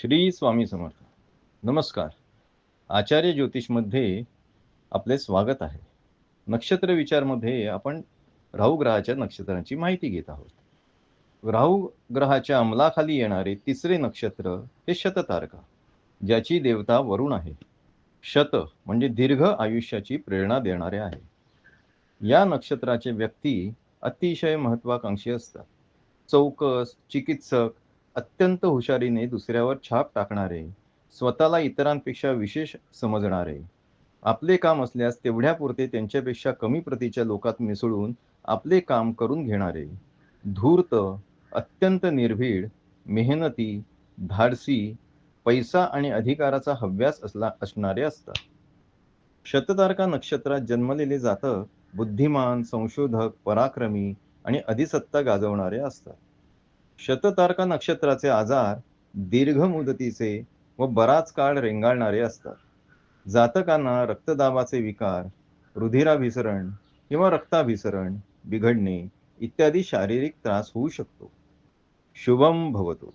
श्री स्वामी समर्थ. नमस्कार. आचार्य ज्योतिषमध्ये आपले स्वागत आहे. नक्षत्र विचारमध्ये आपण राहू ग्रहाच्या नक्षत्रांची माहिती घेत आहोत. राहू ग्रहाच्या अंमलाखाली येणारे तिसरे नक्षत्र हे शततारका ज्याची देवता वरुण आहे. शत म्हणजे दीर्घ आयुष्याची प्रेरणा देणारे आहे. या नक्षत्राचे व्यक्ती अतिशय महत्वाकांक्षी असतात. चौकस चिकित्सक अत्यंत हुशारीने दुसऱ्यावर छाप टाकणारे स्वतःला इतरांपेक्षा विशेष समजणारे. आपले काम असल्यास तेवढ्यापुरते त्यांच्यापेक्षा कमी प्रतीच्या लोकात मिसळून आपले काम करून घेणारे. धूर्त अत्यंत निर्भीड मेहनती धाडसी पैसा आणि अधिकाराचा हव्यास असला असणारे असतात. शततारका नक्षत्रात जन्मलेले जातक बुद्धिमान संशोधक पराक्रमी आणि अधिसत्ता गाजवणारे असतात. शततारका नक्षत्राचे आजार दीर्घ मुदतीचे व बराच काळ रेंगाळणारे असतात. जातकांना रक्तदाबाचे विकार रुधिराभिसरण किंवा रक्ताभिसरण बिघडणे इत्यादी शारीरिक त्रास होऊ शकतो. शुभम भवतो.